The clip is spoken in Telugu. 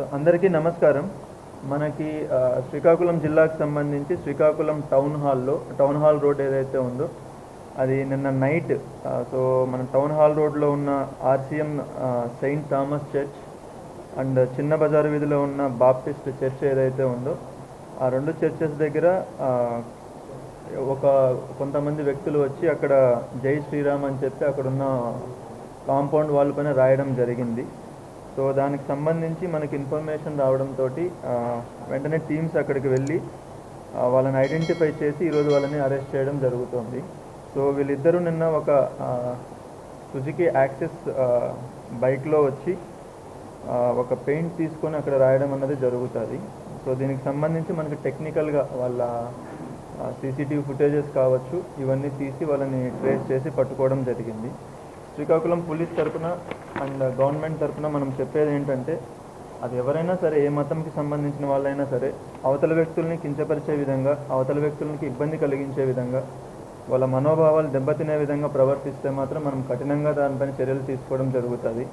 సో అందరికీ నమస్కారం. మనకి శ్రీకాకుళం జిల్లాకు సంబంధించి శ్రీకాకుళం టౌన్ హాల్లో టౌన్ హాల్ రోడ్ ఏదైతే ఉందో అది నిన్న నైట్ సో మన టౌన్ హాల్ రోడ్లో ఉన్న RCM Saint Thomas church and Chinna Bazaar వీధిలో ఉన్న బాప్టిస్ట్ చర్చ్ ఏదైతే ఉందో ఆ రెండు చర్చెస్ దగ్గర ఒక కొంతమంది వ్యక్తులు వచ్చి అక్కడ జై శ్రీరామ్ అని చెప్పి అక్కడున్న కాంపౌండ్ వాళ్ళ పైన రాయడం జరిగింది. సో దానికి సంబంధించి మనకి ఇన్ఫర్మేషన్ రావడంతో వెంటనే టీమ్స్ అక్కడికి వెళ్ళి వాళ్ళని ఐడెంటిఫై చేసి ఈరోజు వాళ్ళని అరెస్ట్ చేయడం జరుగుతుంది. సో వీళ్ళిద్దరూ నిన్న ఒక సుజుకి యాక్సెస్ బైక్లో వచ్చి ఒక పెయింట్ తీసుకొని అక్కడ రాయడం అన్నది జరుగుతుంది. సో దీనికి సంబంధించి మనకి టెక్నికల్గా వాళ్ళ సీసీటీవీ ఫుటేజెస్ కావచ్చు ఇవన్నీ తీసి వాళ్ళని ట్రేస్ చేసి పట్టుకోవడం జరిగింది. శ్రీకాకుళం పోలీస్ తరపున అండ్ గవర్నమెంట్ తరపున మనం చెప్పేది ఏంటంటే అది ఎవరైనా సరే ఏ మతంకి సంబంధించిన వాళ్ళైనా సరే అవతల వ్యక్తుల్ని కించపరిచే విధంగా అవతల వ్యక్తులకి ఇబ్బంది కలిగించే విధంగా వాళ్ళ మనోభావాలు దెబ్బతినే విధంగా ప్రవర్తిస్తే మాత్రం మనం కఠినంగా దానిపైన చర్యలు తీసుకోవడం జరుగుతుంది.